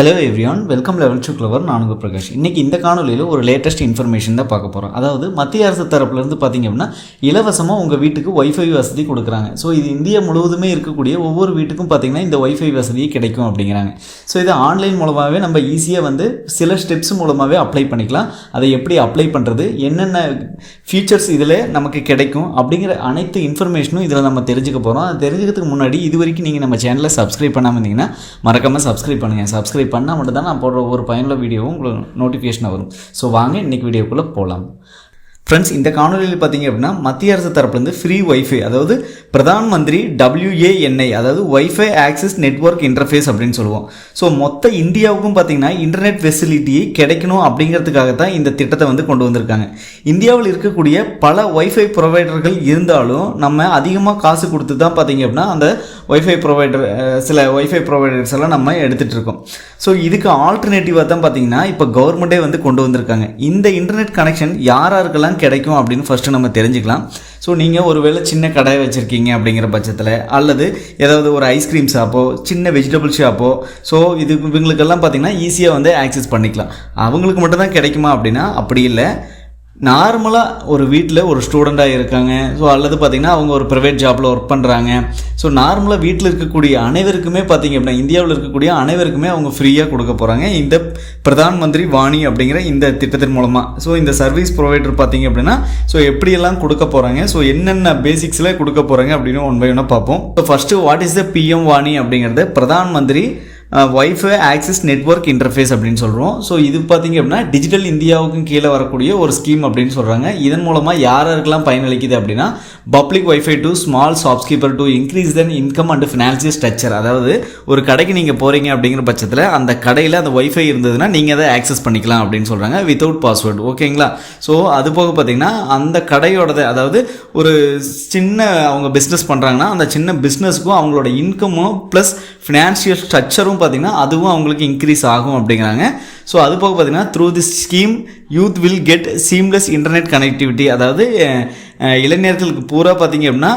Hello everyone welcome level to clever நான் பிரகாஷ். இன்றைக்கி இந்த காணொலியில் ஒரு லேட்டஸ்ட் இன்ஃபர்மேஷன் தான் பார்க்க போகிறோம் அதாவது மத்திய அரசு தரப்புலேருந்து பார்த்தீங்க அப்படின்னா இலவசமாக உங்கள் வீட்டுக்கு ஒய்ஃபை வசதி கொடுக்குறாங்க. ஸோ இது இந்தியா முழுவதுமே இருக்கக்கூடிய ஒவ்வொரு வீட்டுக்கும் பார்த்தீங்கன்னா இந்த ஒய்ஃபை வசதியே கிடைக்கும் அப்படிங்கிறாங்க. ஸோ இது ஆன்லைன் மூலமாகவே நம்ம ஈஸியாக வந்து சில ஸ்டெப்ஸ் மூலமாகவே அப்ளை பண்ணிக்கலாம். அதை எப்படி அப்ளை பண்ணுறது என்னென்ன ஃபீச்சர்ஸ் இதில் நமக்கு கிடைக்கும்? அப்படிங்கிற அனைத்து இன்ஃபர்மேஷனும் இதில் நம்ம தெரிஞ்சுக்க போகிறோம் அது தெரிஞ்சுக்கிறதுக்கு முன்னாடி இது வரைக்கும் நீங்கள் நம்ம சேனலை சப்ஸ்கிரைப் பண்ணாமல் இருந்தீங்கன்னா மறக்காமல் சப்ஸ்கிரைப் பண்ணுங்கள் சப்ஸ்கிரைப் பண்ணால் மட்டும் தான் நான் போடுற ஒரு பயனுள்ள வீடியோவும் உங்களுக்கு நோட்டிஃபிகேஷன் வரும். ஸோ வாங்க இன்றைக்கி வீடியோக்குள்ளே போகலாம் ஃப்ரெண்ட்ஸ் இந்த காணொலியில் பார்த்தீங்க அப்படின்னா மத்திய அரசு தரப்புலேருந்து ஃப்ரீ ஒய்ஃபை அதாவது பிரதான் மந்திரி டபிள்யூஏஎன்ஐ அதாவது ஒய்ஃபை ஆக்சஸ் நெட்வொர்க் இன்டர்ஃபேஸ் அப்படின்னு சொல்லுவோம். ஸோ மொத்த இந்தியாவுக்கும் பார்த்தீங்கன்னா இன்டர்நெட் ஃபெசிலிட்டி கிடைக்கணும் அப்படிங்கிறதுக்காக தான் இந்த திட்டத்தை வந்து கொண்டு வந்திருக்காங்க. இந்தியாவில் இருக்கக்கூடிய பல ஒய்ஃபை ப்ரொவைடர்கள் இருந்தாலும் நம்ம அதிகமாக காசு கொடுத்து தான் பார்த்தீங்க அப்படின்னா அந்த ஒய்ஃபை ப்ரொவைடர் சில ஒய்ஃபை ப்ரொவைடர்ஸ் எல்லாம் நம்ம எடுத்துகிட்டு இருக்கோம். ஸோ இதுக்கு ஆல்டர்னேட்டிவாக தான் பார்த்தீங்கன்னா இப்போ கவர்மெண்ட்டே வந்து கொண்டு வந்திருக்காங்க. இந்த இன்டர்நெட் கனெக்ஷன் யார் யாருக்கெல்லாம் கிடைக்கும் அப்படின்னு ஃபஸ்ட்டு நம்ம தெரிஞ்சுக்கலாம். ஸோ நீங்கள் ஒருவேளை சின்ன கடை வச்சுருக்கீங்க அப்படிங்கிற பட்சத்தில் அல்லது ஏதாவது ஒரு ஐஸ்கிரீம் ஷாப்போ சின்ன வெஜிடபிள் ஷாப்போ ஸோ இது இவங்களுக்கெல்லாம் பார்த்தீங்கன்னா ஈஸியாக வந்து ஆக்சஸ் பண்ணிக்கலாம். அவங்களுக்கு மட்டும்தான் கிடைக்குமா அப்படின்னா அப்படி இல்லை. நார்மலாக ஒரு வீட்டில் ஒரு ஸ்டூடெண்ட்டாக இருக்காங்க. ஸோ அல்லது பார்த்திங்கன்னா அவங்க ஒரு ப்ரைவேட் ஜாப்பில் ஒர்க் பண்ணுறாங்க ஸோ நார்மலாக வீட்டில் இருக்கக்கூடிய அனைவருக்குமே பார்த்திங்க அப்படின்னா இந்தியாவில் இருக்கக்கூடிய அனைவருக்குமே அவங்க ஃப்ரீயாக கொடுக்க போகிறாங்க இந்த பிரதான் மந்திரி வாணி அப்படிங்கிற இந்த திட்டத்தின் மூலமாக ஸோ இந்த சர்வீஸ் ப்ரொவைடர் பார்த்திங்க அப்படின்னா ஸோ எப்படியெல்லாம் கொடுக்க போகிறாங்க ஸோ என்னென்ன பேசிக்ஸில் கொடுக்க போகிறாங்க அப்படின்னு ஒன் பை ஒன்னாக பார்ப்போம். So first what is the PM Vani அப்படிங்கிறது பிரதான் மந்திரி ஒய்ஃபை ஆக்சஸ் நெட்வொர்க் இன்டர்ஃபேஸ் அப்படின்னு சொல்கிறோம் ஸோ இது பார்த்தீங்க அப்படின்னா டிஜிட்டல் இந்தியாவுக்கும் கீழே வரக்கூடிய ஒரு ஸ்கீம் அப்படின்னு சொல்கிறாங்க இதன் மூலமாக யார் யாருக்கெல்லாம் பயனளிக்குது அப்படின்னா public wifi to small shopkeepers to increase than income and financial structure அதாவது ஒரு கடைக்கு நீங்கள் போகிறீங்க அப்படிங்கிற பட்சத்தில் அந்த கடையில் அந்த ஒய்ஃபை இருந்ததுன்னா நீங்கள் அதை ஆக்சஸ் பண்ணிக்கலாம் அப்படின்னு சொல்கிறாங்க வித்தவுட் பாஸ்வேர்டு ஓகேங்களா ஸோ அது போக பார்த்தீங்கன்னா அந்த கடையோடது அதாவது ஒரு சின்ன அவங்க பிஸ்னஸ் பண்ணுறாங்கன்னா அந்த சின்ன பிஸ்னஸ்க்கும் அவங்களோட இன்கமும் ப்ளஸ் ஃபினான்ஷியல் ஸ்ட்ரக்சரும் பார்த்தீங்கன்னா அதுவும் அவங்களுக்கு இன்க்ரீஸ் ஆகும் அப்படிங்கிறாங்க. ஸோ அது போக பார்த்தீங்கன்னா through this scheme youth will get seamless internet connectivity அதாவது இளைஞர்களுக்கு பூரா பார்த்திங்க அப்படின்னா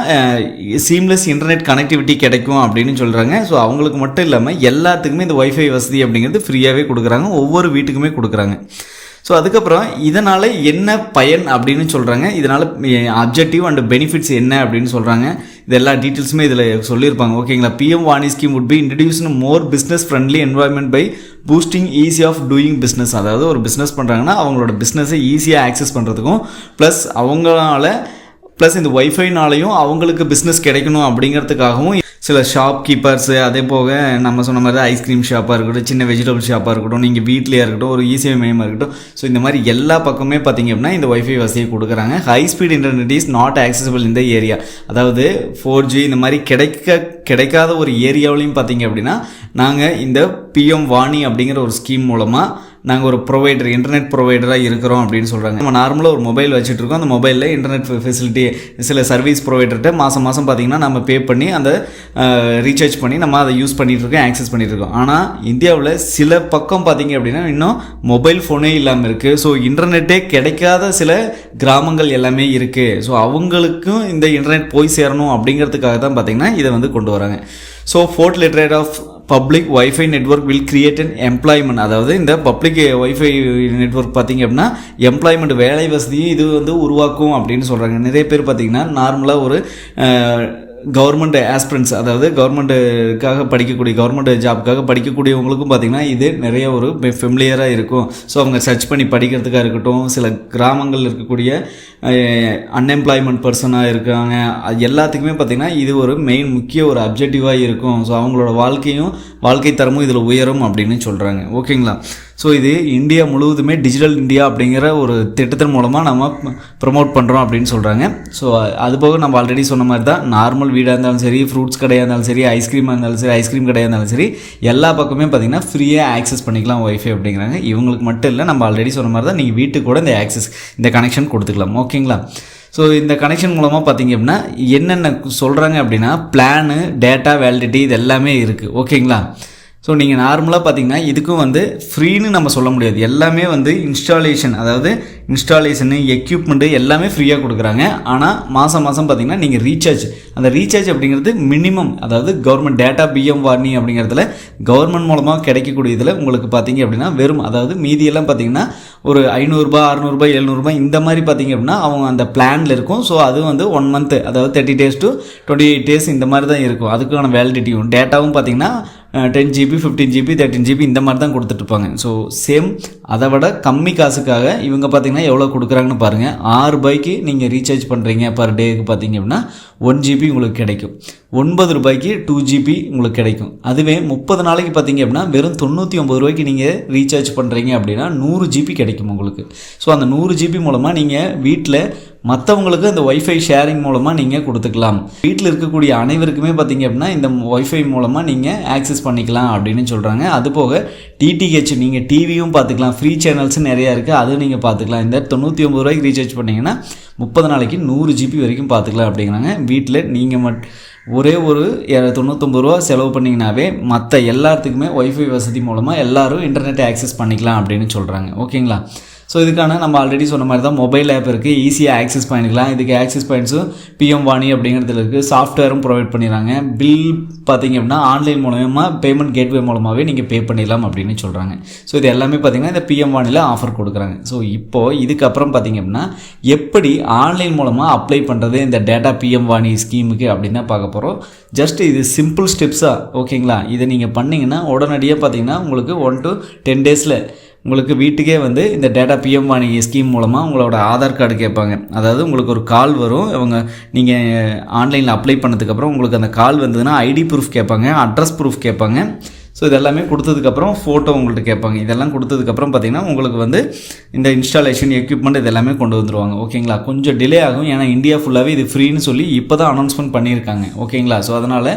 சீம்லெஸ் இன்டர்நெட் கனெக்டிவிட்டி கிடைக்கும் அப்படின்னு சொல்கிறாங்க ஸோ அவங்களுக்கு மட்டும் இல்லாமல் எல்லாத்துக்குமே இந்த ஒய்ஃபை வசதி அப்படிங்கிறது ஃப்ரீயாகவே கொடுக்குறாங்க. ஒவ்வொரு வீட்டுக்குமே கொடுக்குறாங்க. ஸோ அதுக்கப்புறம் இதனால் என்ன பயன் அப்படின்னு சொல்கிறாங்க இதனால் அப்ஜெக்டிவ் அண்ட் பெனிஃபிட்ஸ் என்ன அப்படின்னு சொல்கிறாங்க இது எல்லா டீட்டெயில்ஸுமே இதில் சொல்லியிருப்பாங்க. ஓகேங்களா பிஎம் வாணி scheme would be இன்ட்ரடியூஸ்னு more business friendly environment by boosting easy of doing business அதாவது ஒரு பிஸ்னஸ் பண்ணுறாங்கன்னா அவங்களோட பிஸ்னஸை ஈஸியாக ஆக்சஸ் பண்ணுறதுக்கும் ப்ளஸ் அவங்களால ப்ளஸ் இந்த ஒய்ஃபைனாலையும் அவங்களுக்கு பிஸ்னஸ் கிடைக்கணும் அப்படிங்கிறதுக்காகவும் சில ஷாப் கீப்பர்ஸு அதே போக நம்ம சொன்ன மாதிரி ஐஸ்கிரீம் ஷாப்பாக இருக்கட்டும் சின்ன வெஜிடபிள் ஷாப்பாக இருக்கட்டும் நீங்கள் வீட்லேயே இருக்கட்டும் ஒரு ஈஸியாக மையமாக இருக்கட்டும். ஸோ இந்த மாதிரி எல்லா பக்கமே பார்த்தீங்க அப்படின்னா இந்த ஒய்ஃபை வசதியை கொடுக்குறாங்க. High speed internet is not accessible இந்த ஏரியா அதாவது ஃபோர் ஜி இந்த மாதிரி கிடைக்க கிடைக்காத ஒரு ஏரியாவிலையும் பார்த்தீங்க அப்படின்னா நாங்கள் இந்த பிஎம் வாணி அப்படிங்கிற ஒரு ஸ்கீம் மூலமாக நாங்கள் ஒரு ப்ரொவைடர் இன்டர்நெட் ப்ரொவைடராக இருக்கிறோம் அப்படின்னு சொல்கிறாங்க நம்ம நார்மலாக ஒரு மொபைல் வச்சுட்டு இருக்கோம். அந்த மொபைலில் இன்டர்நெட் ஃபெசிலிட்டி சில சர்வீஸ் ப்ரொவைடர்கிட்ட மாதம் மாதம் பார்த்தீங்கன்னா நம்ம பே பண்ணி அந்த ரீசார்ஜ் பண்ணி நம்ம அதை யூஸ் பண்ணிகிட்டு இருக்கோம் ஆக்சஸ் பண்ணிகிட்டு இருக்கோம். ஆனால் இந்தியாவில் சில பக்கம் பார்த்தீங்க அப்படின்னா இன்னும் மொபைல் ஃபோனே இல்லாமல் இருக்குது ஸோ இன்டர்நெட்டே கிடைக்காத சில கிராமங்கள் எல்லாமே இருக்குது ஸோ அவங்களுக்கும் இந்த இன்டர்நெட் போய் சேரணும் அப்படிங்கிறதுக்காக தான் பார்த்தீங்கன்னா இதை வந்து கொண்டு வராங்க. ஸோ ஃபோர்த் literate of public wifi network will create an employment அதாவது இந்த பப்ளிக் ஒய்ஃபை நெட்வொர்க் பார்த்தீங்க அப்படின்னா எம்ப்ளாய்மெண்ட் வேலை வசதியும் இது வந்து உருவாக்கும் அப்படின்னு சொல்கிறாங்க நிறைய பேர் பார்த்தீங்கன்னா நார்மலாக ஒரு கவர்மெண்ட் ஆஸ்பிரன்ஸ் அதாவது கவர்மெண்ட்டுக்காக படிக்கக்கூடிய கவர்மெண்ட் ஜாப்க்காக படிக்கக்கூடியவங்களுக்கும் பார்த்தீங்கன்னா இது நிறைய ஒரு ஃபெமிலியராக இருக்கும். ஸோ அவங்க சர்ச் பண்ணி படிக்கிறதுக்காக இருக்கட்டும் சில கிராமங்கள் இருக்கக்கூடிய அன்எம்ப்ளாய்மெண்ட் பர்சனாக இருக்காங்க. எல்லாத்துக்குமே பார்த்திங்கன்னா இது ஒரு மெயின் முக்கிய ஒரு அப்ஜெக்டிவாக இருக்கும். ஸோ அவங்களோட வாழ்க்கையும் வாழ்க்கை தரமும் இதில் உயரும் அப்படின்னு சொல்கிறாங்க ஓகேங்களா ஸோ இது இந்தியா முழுவதுமே டிஜிட்டல் இந்தியா அப்படிங்கிற ஒரு திட்டத்தின் மூலமாக நம்ம ப்ரமோட் பண்ணுறோம் அப்படின்னு சொல்கிறாங்க ஸோ அது போக நம்ம ஆல்ரெடி சொன்ன மாதிரி தான் நார்மல் வீடாக இருந்தாலும் சரி ஃப்ரூட்ஸ் கடையாக இருந்தாலும் சரி ஐஸ்கிரீமாக இருந்தாலும் சரி ஐஸ்கிரீம் கடையாக இருந்தாலும் சரி எல்லா பக்கமே பார்த்தீங்கன்னா ஃப்ரீயாக ஆக்சஸ் பண்ணிக்கலாம் ஒய்ஃபை அப்படிங்கிறாங்க. இவங்களுக்கு மட்டும் இல்லை நம்ம ஆல்ரெடி சொன்ன மாதிரி தான் நீங்கள் வீட்டுக்கு கூட இந்த ஆக்சஸ் இந்த கனெக்ஷன் கொடுத்துக்கலாம். ஓகேங்களா ஸோ இந்த கனெக்ஷன் மூலமாக பார்த்தீங்க அப்படின்னா என்னென்ன சொல்கிறாங்க அப்படின்னா பிளானு டேட்டா வேலிடிட்டி இது எல்லாமே இருக்குது ஓகேங்களா ஸோ நீங்கள் நார்மலாக பார்த்தீங்கன்னா இதுக்கும் வந்து ஃப்ரீன்னு நம்ம சொல்ல முடியாது. எல்லாமே வந்து இன்ஸ்டாலேஷன் அதாவது இன்ஸ்டாலேஷனு எக்யூப்மெண்ட்டு எல்லாமே ஃப்ரீயாக கொடுக்குறாங்க. ஆனால் மாதம் மாதம் பார்த்தீங்கன்னா நீங்கள் ரீசார்ஜ் அந்த ரீசார்ஜ் அப்படிங்கிறது மினிமம் அதாவது கவர்மெண்ட் டேட்டா பிஎம் வார்னி அப்படிங்கிறதுல கவர்மெண்ட் மூலமாக கிடைக்கக்கூடியதில் உங்களுக்கு பார்த்தீங்க அப்படின்னா வெறும் அதாவது மீதியெல்லாம் பார்த்தீங்கன்னா ஒரு ஐநூறுரூபா அறநூறுபா எழுநூறுபா இந்த மாதிரி பார்த்தீங்க அப்படின்னா அவங்க அந்த பிளானில் இருக்கும். ஸோ அது வந்து ஒன் மந்த்து அதாவது thirty days to twenty eight days இந்த மாதிரி தான் இருக்கும். அதுக்கான வேலிடிட்டியும் டேட்டாவும் பார்த்தீங்கன்னா ten GB fifteen GB thirteen GB இந்த மாதிரி தான் கொடுத்துட்ருப்பாங்க ஸோ சேம் அதை விட கம்மி காசுக்காக இவங்க பார்த்தீங்கன்னா எவ்வளோ கொடுக்குறாங்கன்னு பாருங்கள் ஆறு ரூபாய்க்கு நீங்கள் ரீசார்ஜ் பண்ணுறீங்க பர் டேக்கு பார்த்தீங்க அப்படின்னா ஒன் ஜிபி உங்களுக்கு கிடைக்கும். ஒன்பது ரூபாய்க்கு டூ ஜிபி உங்களுக்கு கிடைக்கும். அதுவே முப்பது நாளைக்கு பார்த்தீங்க அப்படின்னா வெறும் தொண்ணூற்றி ஒம்பது ரூபாய்க்கு நீங்கள் ரீசார்ஜ் பண்ணுறீங்க அப்படின்னா நூறு ஜிபி கிடைக்கும் உங்களுக்கு. ஸோ அந்த நூறு ஜிபி மூலமாக நீங்கள் வீட்டில் மற்றவங்களுக்கு இந்த ஒய்ஃபை ஷேரிங் மூலமாக நீங்கள் கொடுத்துக்கலாம். வீட்டில் இருக்கக்கூடிய அனைவருக்குமே பார்த்தீங்க அப்படின்னா இந்த ஒய்ஃபை மூலமாக நீங்கள் ஆக்சஸ் பண்ணிக்கலாம் அப்படின்னு சொல்கிறாங்க அதுபோக டிடிஹெச் நீங்கள் டிவியும் பார்த்துக்கலாம். ஃப்ரீ சேனல்ஸ் நிறையா இருக்குது அதுவும் நீங்கள் பார்த்துக்கலாம். இந்த தொண்ணூற்றி ஒம்பது ரூபாய்க்கு ரீசார்ஜ் பண்ணிங்கன்னா முப்பது நாளைக்கு நூறு ஜிபி வரைக்கும் பார்த்துக்கலாம் அப்படிங்கிறாங்க. வீட்டில் நீங்கள் மட் ஒரே ஒரு தொண்ணூத்தொம்பது ரூபா செலவு பண்ணிங்கனாவே மற்ற எல்லாத்துக்குமே ஒய்ஃபை வசதி மூலமாக எல்லோரும் இன்டர்நெட்டை ஆக்சஸ் பண்ணிக்கலாம் அப்படின்னு சொல்கிறாங்க ஓகேங்களா ஸோ இதுக்கான நம்ம ஆல்ரெடி சொன்ன மாதிரி தான் மொபைல் ஆப் இருக்குது ஈஸியாக ஆக்சஸ் பண்ணிக்கலாம். இதுக்கு ஆக்சஸ் பாயிண்ட்ஸும் பிஎம் வாணி அப்படிங்கிறதுல இருக்குது சாஃப்ட்வேரும் ப்ரொவைட் பண்ணிடுறாங்க. பில் பார்த்தீங்க அப்படின்னா ஆன்லைன் மூலமாக பேமெண்ட் கேட்வே மூலமாகவே நீங்கள் பே பண்ணிடலாம் அப்படின்னு சொல்கிறாங்க ஸோ இது எல்லாமே பார்த்தீங்கன்னா இந்த பிஎம் வாணியில் ஆஃபர் கொடுக்குறாங்க. ஸோ இப்போது இதுக்கப்புறம் பார்த்தீங்க அப்படின்னா எப்படி ஆன்லைன் மூலமாக அப்ளை பண்ணுறது இந்த டேட்டா பிஎம் வாணி ஸ்கீமுக்கு அப்படின்னு பார்க்க போகிறோம் ஜஸ்ட் இது சிம்பிள் ஸ்டெப்ஸாக ஓகேங்களா இதை நீங்கள் பண்ணிங்கன்னா உடனடியாக பார்த்தீங்கன்னா உங்களுக்கு ஒன் டு டென் டேஸில் உங்களுக்கு வீட்டுக்கே வந்து இந்த டேட்டா பிஎம் வாணி ஸ்கீம் மூலமாக உங்களோட ஆதார் கார்டு கேட்பாங்க. அதாவது உங்களுக்கு ஒரு கால் வரும். இவங்க நீங்கள் ஆன்லைனில் அப்ளை பண்ணதுக்கப்புறம் உங்களுக்கு அந்த கால் வந்ததுன்னா ஐடி ப்ரூஃப் கேட்பாங்க அட்ரஸ் ப்ரூஃப் கேட்பாங்க. ஸோ இதெல்லாமே கொடுத்ததுக்கப்புறம் ஃபோட்டோ உங்கள்கிட்ட கேட்பாங்க. இதெல்லாம் கொடுத்ததுக்கப்புறம் பார்த்தீங்கன்னா உங்களுக்கு வந்து இந்த இன்ஸ்டாலேஷன் எக்யூப்மெண்ட் இதெல்லாமே கொண்டு வந்துருவாங்க. ஓகேங்களா? கொஞ்சம் டிலே ஆகும். ஏன்னா இந்தியா ஃபுல்லாகவே இது ஃப்ரீன்னு சொல்லி இப்போ தான் அனௌன்ஸ்மெண்ட் பண்ணியிருக்காங்க. ஓகேங்களா? ஸோ அதனால்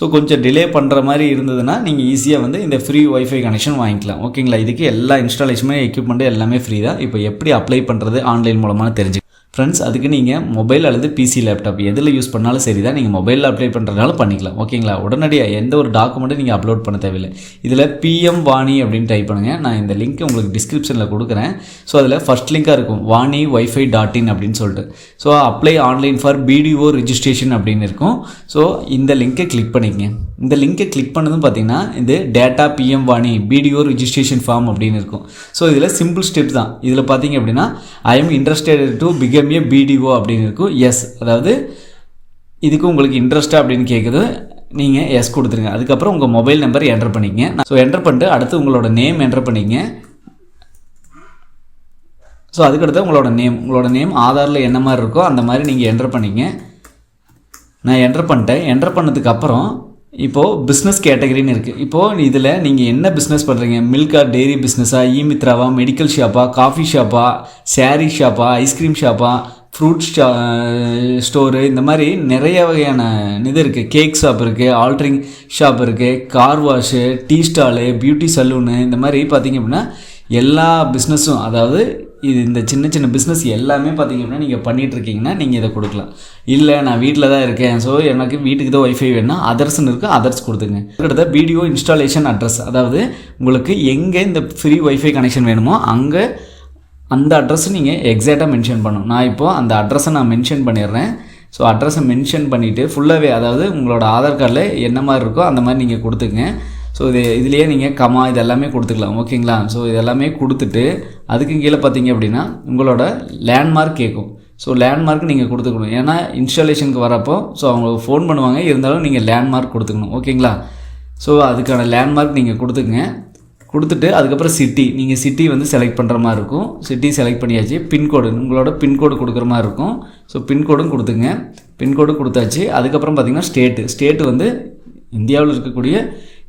ஸோ கொஞ்சம் டிலே பண்ணுற மாதிரி இருந்ததுன்னா நீங்கள் ஈஸியாக வந்து இந்த ஃப்ரீ ஒய்ஃபை கனெக்ஷன் வாங்கிக்கலாம். ஓகேங்களா? இதுக்கு எல்லா இன்ஸ்டாலேஷனுமே எக்யூப்மெண்ட்டு எல்லாமே ஃப்ரீ தான். இப்போ எப்படி அப்ளை பண்ணுறது ஆன்லைன் மூலமாக தெரிஞ்சு ஃப்ரெண்ட்ஸ் அதுக்கு நீங்கள் மொபைல் அல்லது பிசி லேப்டாப் எதில் யூஸ் பண்ணாலும் சரி தான் நீங்கள் மொபைலில் அப்ளை பண்ணுறதுனால பண்ணிக்கலாம். ஓகேங்களா உடனடியாக எந்த ஒரு டாக்குமெண்ட்டும் நீங்கள் அப்லோட் பண்ண தேவையில்லை. இதில் பிஎம் வாணி அப்படின்னு டைப் பண்ணுங்கள் நான் இந்த லிங்க் உங்களுக்கு டிஸ்கிரிப்ஷனில் கொடுக்குறேன். ஸோ அதில் ஃபஸ்ட் லிங்காக இருக்கும். வாணி ஒய்ஃபை டாட் இன் அப்படின்னு சொல்லிட்டு. So apply online for PDO registration அப்படின்னு இருக்கும். ஸோ இந்த லிங்க்கை கிளிக் பண்ணிக்கங்க. இந்த லிங்கை கிளிக் பண்ணதும் பார்த்தீங்கன்னா இது டேட்டா பிஎம் வாணி பிடிஓ ரிஜிஸ்ட்ரேஷன் ஃபார்ம் அப்படின்னு இருக்கும். ஸோ இதில் சிம்பிள் ஸ்டெப் தான். இதில் பார்த்தீங்க அப்படின்னா I am interested to become a PDO அப்படின்னு இருக்கும். எஸ் அதாவது இதுக்கு உங்களுக்கு இன்ட்ரெஸ்ட்டாக அப்படின்னு கேட்குது நீங்கள் எஸ் கொடுத்துருங்க. அதுக்கப்புறம் உங்கள் மொபைல் நம்பர் என்டர் பண்ணிக்கங்க. ஸோ என்டர் பண்ணிட்டு அடுத்து உங்களோட நேம் என்டர் பண்ணிக்கங்க. ஸோ அதுக்கடுத்து உங்களோட நேம் உங்களோட நேம் ஆதாரில் என்ன மாதிரி இருக்கோ அந்த மாதிரி நீங்கள் என்டர் பண்ணிங்க நான் என்டர் பண்ணிட்டேன். என்டர் பண்ணதுக்கப்புறம் இப்போது பிஸ்னஸ் கேட்டகரின்னு இருக்குது இப்போது இதில் நீங்கள் என்ன பிஸ்னஸ் பண்ணுறீங்க மில்கா டெய்ரி பிஸ்னஸாக இ மித்ராவா மெடிக்கல் ஷாப்பா காஃபி ஷாப்பா சாரீ ஷாப்பா ஐஸ்கிரீம் ஷாப்பா ஃப்ரூட் ஷா ஸ்டோரு இந்த மாதிரி நிறைய வகையான இது இருக்குது கேக் ஷாப் இருக்குது ஆல்ட்ரிங் ஷாப் இருக்குது car wash tea stall beauty salon இந்த மாதிரி பார்த்தீங்க அப்படின்னா எல்லா பிஸ்னஸும் அதாவது இது இந்த சின்ன சின்ன பிஸ்னஸ் எல்லாமே பார்த்தீங்க அப்படின்னா நீங்கள் பண்ணிட்டு இருக்கீங்கன்னா நீங்கள் இதை கொடுக்கலாம். இல்லை நான் வீட்டில் தான் இருக்கேன். ஸோ எனக்கு வீட்டுக்கு தான் ஒய்ஃபை வேணும்னா அதர்ஸ்னு இருக்குது அதர்ஸ் கொடுத்துங்க அடுத்த வீடியோ இன்ஸ்டாலேஷன் அட்ரஸ் அதாவது உங்களுக்கு எங்கே இந்த ஃப்ரீ ஒய்ஃபை கனெக்ஷன் வேணுமோ அங்கே அந்த அட்ரஸ் நீங்கள் எக்ஸாக்டாக மென்ஷன் பண்ணணும். நான் இப்போது அந்த அட்ரஸை நான் மென்ஷன் பண்ணிடுறேன். ஸோ அட்ரஸை மென்ஷன் பண்ணிவிட்டு ஃபுல்லாகவே அதாவது உங்களோட ஆதார் கார்டில் என்ன மாதிரி இருக்கோ அந்த மாதிரி நீங்கள் கொடுத்துங்க ஸோ இது இதுலேயே நீங்கள் கமா இது எல்லாமே கொடுத்துக்கலாம் ஓகேங்களா ஸோ இது எல்லாமே கொடுத்துட்டு அதுக்கு கீழே பார்த்தீங்க அப்படின்னா உங்களோட லேண்ட்மார்க் கேட்கும் ஸோ லேண்ட்மார்க் நீங்கள் கொடுத்துக்கணும். ஏன்னா இன்ஸ்டாலேஷனுக்கு வரப்போ ஸோ அவங்க ஃபோன் பண்ணுவாங்க இருந்தாலும் நீங்கள் லேண்ட்மார்க் கொடுத்துக்கணும் ஓகேங்களா ஸோ அதுக்கான லேண்ட்மார்க் நீங்கள் கொடுத்துக்குங்க. கொடுத்துட்டு அதுக்கப்புறம் சிட்டி நீங்கள் சிட்டி வந்து செலக்ட் பண்ணுற மாதிரி இருக்கும். சிட்டி செலக்ட் பண்ணியாச்சு. பின்கோடு உங்களோட பின்கோடு கொடுக்குற மாதிரி இருக்கும். ஸோ பின்கோடும் கொடுத்துங்க பின்கோடு கொடுத்தாச்சு. அதுக்கப்புறம் பார்த்திங்கன்னா ஸ்டேட்டு ஸ்டேட்டு வந்து இந்தியாவில் இருக்கக்கூடிய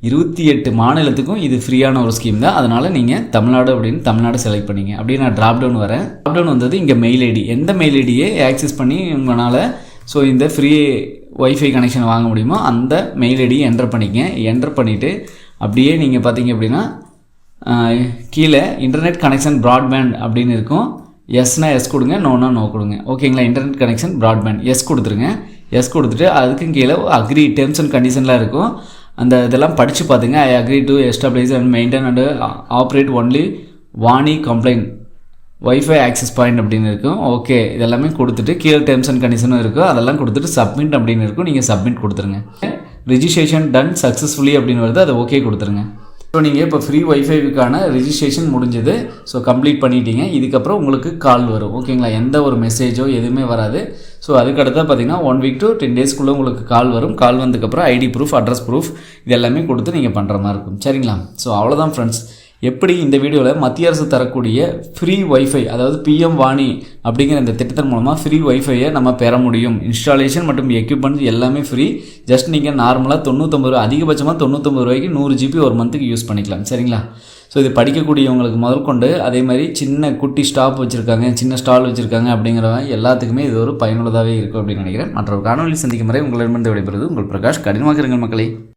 இருபத்தி எட்டு மாநிலத்துக்கும் இது ஃப்ரீயான ஒரு ஸ்கீம் தான். அதனால் நீங்கள் தமிழ்நாடு அப்படின்னு தமிழ்நாடு செலக்ட் பண்ணிங்க. அப்படியே நான் ட்ராப் டவுன் வரேன். ட்ராப்டவுன் வந்தது இங்கே மெயில் ஐடி எந்த மெயில் ஐடியை ஆக்சஸ் பண்ணி உங்களால் ஸோ இந்த ஃப்ரீ ஒய்ஃபை கனெக்ஷன் வாங்க முடியுமோ அந்த மெயில் ஐடியை என்டர் பண்ணிக்கங்க என்டர் பண்ணிவிட்டு அப்படியே நீங்கள் பார்த்தீங்க அப்படின்னா கீழே இன்டர்நெட் கனெக்ஷன் ப்ராட்பேண்ட் அப்படின்னு இருக்கும். எஸ்னா எஸ் கொடுங்க நோனா நோ கொடுங்க. ஓகேங்களா இன்டர்நெட் கனெக்ஷன் ப்ராட்பேண்ட் எஸ் கொடுத்துருங்க. எஸ் கொடுத்துட்டு அதுக்கும் கீழே அக்ரி டேர்ம்ஸ் அண்ட் கண்டிஷன்லாம் இருக்கும். அந்த இதெல்லாம் படித்து பார்த்துங்க I agree to establish and maintain and operate only Vani compliant wifi access point அப்படின்னு இருக்கும். ஓகே இதெல்லாமே கொடுத்துட்டு கீழே டேர்ம்ஸ் அண்ட் கண்டிஷனும் இருக்கும். அதெல்லாம் கொடுத்துட்டு சப்மிட் அப்படின்னு இருக்கும். நீங்கள் சப்மிட் கொடுத்துருங்க. ரிஜிஸ்ட்ரேஷன் டன் சக்ஸஸ்ஃபுல்லி அப்படின்னு வருது. அதை ஓகே கொடுத்துருங்க. ஸோ நீங்கள் இப்போ ஃப்ரீ ஒய்ஃபைவுக்கான ரிஜிஸ்ட்ரேஷன் முடிஞ்சது. ஸோ கம்ப்ளீட் பண்ணிட்டீங்க. இதுக்கப்புறம் உங்களுக்கு கால் வரும். ஓகேங்களா எந்த ஒரு மெசேஜோ எதுவுமே வராது. ஸோ அதுக்கடுத்தா பார்த்தீங்கன்னா ஒன் வீக் டு டென் டேஸ்க்குள்ளே உங்களுக்கு கால் வரும். கால் வந்ததுக்கப்புறம் ஐடி ப்ரூஃப் அட்ரஸ் ப்ரூஃப் இது எல்லாமே கொடுத்து நீங்கள் பண்ணுற மாதிரி இருக்கும். சரிங்களா? ஸோ அவ்வளோதான் ஃப்ரெண்ட்ஸ் எப்படி இந்த வீடியோவில் மத்திய அரசு தரக்கூடிய ஃப்ரீ ஒய்ஃபை அதாவது பிஎம் வாணி அப்படிங்கிற இந்த திட்டத்தின் மூலமாக ஃப்ரீ ஒய்ஃபையை நம்ம பெற முடியும். இன்ஸ்டாலேஷன் மற்றும் எக்யூப்மெண்ட்ஸ் எல்லாமே ஃப்ரீ ஜஸ்ட் நீங்கள் நார்மலாக தொண்ணூற்றம்பது ரூபா அதிகபட்சமாக தொண்ணூற்றம்பது ரூபாய்க்கு நூறு ஜிபி ஒரு மந்த்துக்கு யூஸ் பண்ணிக்கலாம். சரிங்களா? ஸோ இது படிக்கக்கூடியவங்களுக்கு முதல் கொண்டு அதே மாதிரி சின்ன குட்டி ஸ்டாப் வச்சுருக்காங்க சின்ன ஸ்டால் வச்சுருக்காங்க அப்படிங்கிறவங்க எல்லாத்துக்குமே இது ஒரு பயனுள்ளதாகவே இருக்கும் அப்படின்னு நினைக்கிறேன். மற்றொரு காணொலி சந்திக்கும் வரை உங்களிடமிருந்து விடைபெறுவது உங்கள் பிரகாஷ். கடினமாக இருங்கள் மக்களே.